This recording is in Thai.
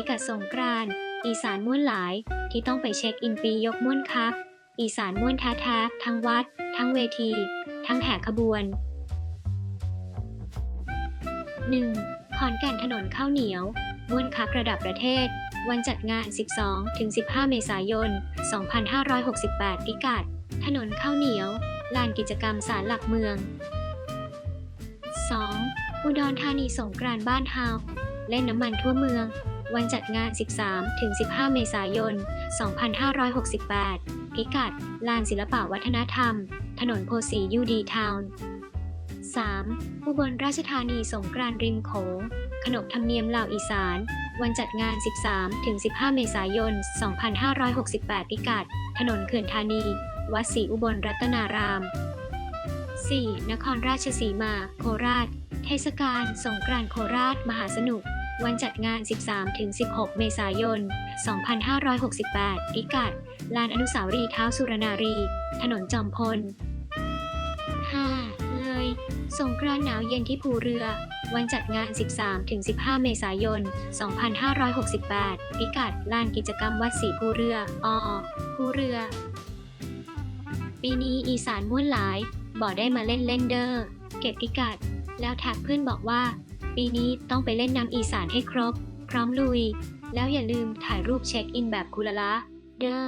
พิกัดสงกรานต์อีสานม่วนหลาย ที่ต้องไปเช็คอินปียกม่วนครับอีสานม่วนแท้ๆทั้งวัด ทั้งเวที ทั้งแห่ขบวน 1. ขอนแก่นถนนข้าวเหนียวม่วนคักระดับประเทศ วันจัดงาน 12-15 เมษายน 2568 พิกัด ถนนข้าวเหนียว ลานกิจกรรมศาลหลักเมือง 2. อุดรธานีสงกรานต์บ้านเฮาเล่นน้ำมันทั่วเมือง วันจัดงาน 13-15 เมษายน 2568 พิกัด ลานศิลปะวัฒนธรรม ถนนโพสียูดีทาวน์ 3. อุบลราชธานีสงกรานต์ริมโขง ขนบธรรมเนียมเหล่าอีสาน วันจัดงาน 13-15 เมษายน 2568 พิกัด ถนนเขื่อนธานี วัดศรีอุบลรัตนาราม 4. นครราชสีมา โคราช เทศกาลสงกรานต์โคราช มหาสนุก วันจัดงาน 13-16 เมษายน 2568 พิกัด ลานอนุสาวรีย์เท้าสุรนารี ถนนจอมพล 5. เลย สงกรานต์หนาวเย็นที่ภูเรือ วันจัดงาน 13-15 เมษายน 2568 พิกัด ลานกิจกรรมวัดศรีภูเรืออภูเรือ ปีนี้อีสานม่วนหลายบอกได้มาเล่นเล่นเดอร์เก็บพิกัด แล้วแท็กเพื่อนบอกว่า ปีนี้ต้องไปเล่นน้ำอีสานให้ครบ พร้อมลุย แล้วอย่าลืมถ่ายรูปเช็คอินแบบคุละละ เด้อ